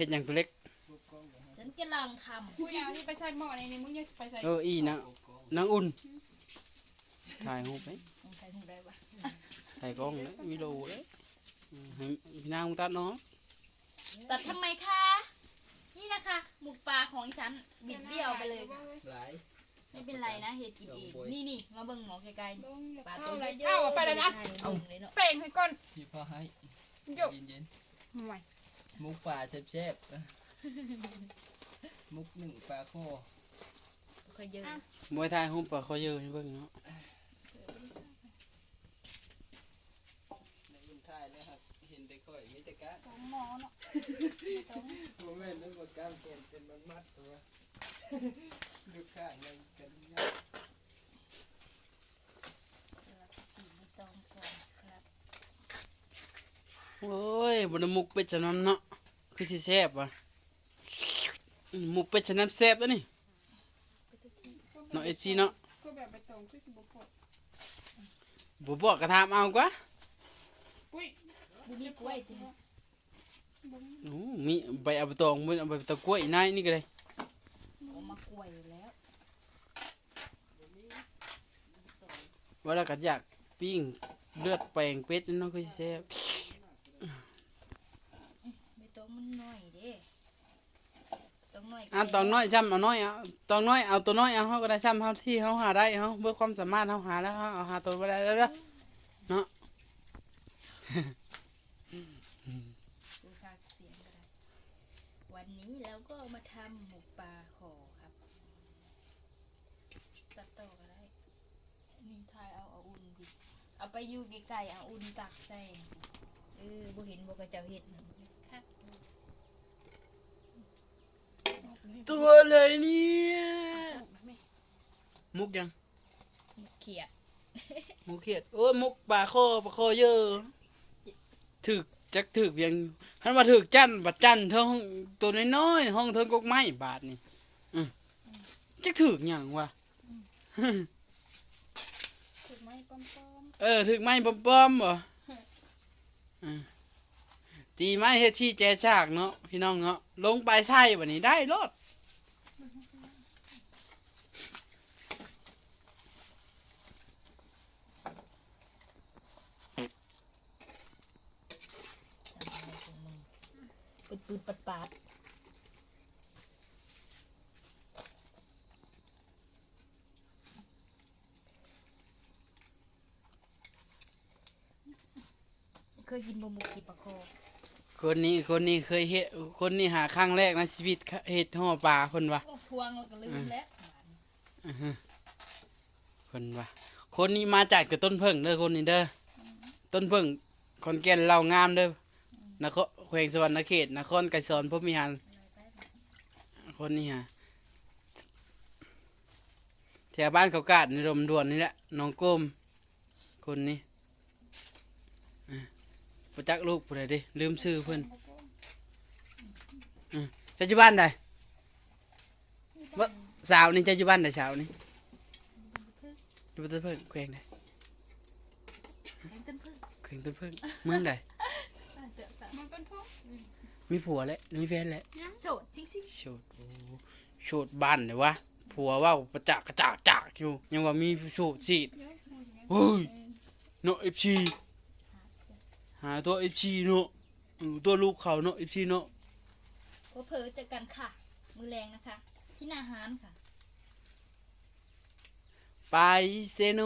ฮ็ดหยังตัวเล็ก ฉันกำลังทกูอยากนี่ไปใส่หม้อในนี้มึงยังไปใส่เอออีนะนางอุ่นถ่ายรูปไปำใส่ถุงได้ปะถ่ายกล้องเลยวิดีโอเลยอืมให้พี่นางตัดเนาะแต่ทำไมคะ นี่นะคะหมูปลาของอีฉันบิดเบี้ยวไปเลยค่ะหลายไม่เป็นไรนะเฮ็ดกินเองนี่นี่มาเบิ่งหมอไกลลงๆปลาเข้าตัวอะไรเยอะเข้าเอาไปเลยนะๆเอาเลยเนาะเปล่งให้ก่อนพี่พ่อให้หยกเย็นห่วย ๆมุกป่าแซ่บๆมุกหนึ่งปลาโคค่อยเยอะมวยถ่ายรูปปลาคอเยอะให้เบิ่งเนาะในอุ่นท่ายเลยครับเห็นแต่ก้อยมีแต่ก้านสองหมอเนาะโมเมนต์นั้นบนก้านเป็นเป็นมันมัดตัวดูข้างในกันยาก จีบตองก่อนครับ โอ้ยบ่ได้มุกเป็ดจะน้ำเนาะคือสิแซ่บว่ะอืมมุกเป็ดจะน้ำแซ่บแล้วนี่เนาะเอจีเนาะก็แบบไปตรงคือสิบปวดบ่บอกกระทามเอากว่าอุ้ยบุมีกล้วยจริงโอ้มีใบเอาไปตองมื้อเอาไปตะกล้วยนายนี่ก็ได้เอามากล้วยอยู่แล้วว่าแล้วก็อยากปิ้งเลือดแปลงเป็ดนี่เนาะคือสิแซ่บ ไม่ต้องมันน้อยเด้ต้ องน้อยอะตองน้อยซ้ำเอาน้อยเอาตองน้อยเอาตัวน้อยเอาเฮาก็ได้ซ้ำเฮาที่เฮาหาได้เฮาเบิ่งความสามารถเฮาหาแล้วเฮาเอาหาตัวบ่ได้แล้วเด้อดูภาคเสียงก็ได้วันนี้เราก็มาทำหมูปลาขอครับตัดต่อก็ได้นี่ทายเอาเอาอุ่นดิเอาไปอยู่ไกลๆเอาอุ่นตักแซงเออบ่เห็นบ่กระเจ้าเห็ดนะคัก ตัวเลยเนี่ยมุกยัง เขียดมุกเขียดโอ้ยมุกปลาคอปลาคอเยอะถึกจักถึกยังหันมาถึกจันบัดจันเท่าห้องตัวน้อยๆห้องเทิงกกไม้บาทนี่อืมจักถึกหยังวะถูกไหมป้อมเออถึกไม้ป้อมๆบ่อืม ตีไม้เฮ็ดที่แจฉากเนาะพี่น้องเนาะลงไปใช่บัดนี้ได้รอดปืดปืดปัดปาดเคยกินบะหมุกขีปลาคอ คนนี้คนนี้เคยเฮ็ดคนนี้หาครั้งแรกในชีวิตเฮ็ดห่อปลาเพิ่นว่าโอ้ทวงแล้วก็ลืมแล้วเพิ่นว่า คนนี้มาจากแต่ต้นเพิ่งเด้อคนนี้เด้อต้นเพิ่งขอนแก่นเรางามเด้อนครแขวงสวรรณเขตนครไกรสอนพมิหารคนนี้ฮะแถวบ้านเขากาดในลมด่วนนี่แหละน้องโก้มคนนี้ ประจักษ์ลูกผู้ใดเดิลืมชื่อเพิ่นอืมจะอยู่บ้านใดวะสาวนี่จะอยู่บ้านใดสาวนี่อยู่บ้านต้นเพิ่งแขวงใดแกงต้นพึ่งแขวงต้นเพิ่งเมืองใดๆมันต้นพกมีผัวแล้วมีแฟนแล้วโสดจริงสิโฉดโอ้โฉดบ้านเลยวะผัวเว่าประจักกระจากจากอยู่ยังว่ามีโฉดสีดเฮ้ยเนาะเอฟซี หาตัวเอฟซีเนาะเออตัวลูกเขาเนาะเอฟซีเนาะก็เพอเจอกันค่ะ มือแรงนะคะ ที่หนาฮานค่ะ ไปเซโน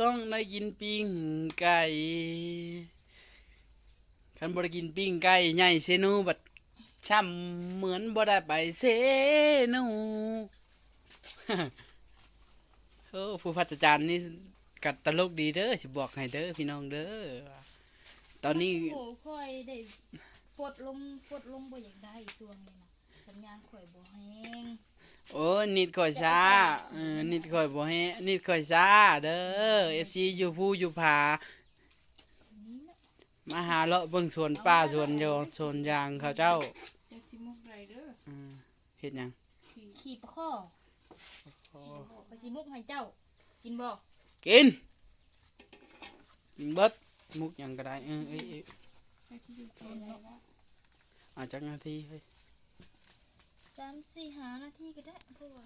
ต้องได้กินปิ้งไก่คันบ่ได้กินปิ้งไก่ใหญ่เซโนบัดช่ำเหมือนบ่ได้ไปเซโน โอ้ผู้พัฒจารย์นี่กัดตลกดีเด้อสิบอกให้เด้อพี่น้องเด้อตอนนี้โอ้ค่อยได้ฟดลงฟดลงบ่อยากได้ส่วงเลยนะสัญญาณข่อยบ่แห้งโอ้นิดข่อยช้าเออนิดข่อยบ่แฮะนิดข่อยช้าเด้อ FC อยู่ผู้อยู่ผานี่นะมาหาเลาะเบิ่งสวนป่าสวนโยสวนยางเขาเจ้าจะสิมุกไรเด้ออืมเฮ็ดหยังขี่ปลาข้อ ไปสิมุกให้เจ้า กินบ่กิน กินเบิดมุกหยังก็ได้เออเอ้ยเอ้ยไปที่อยู่ตรงเนาะอาจจักนาทีเฮ้ยสามสี่หานาทีก็ได้เพราะว่า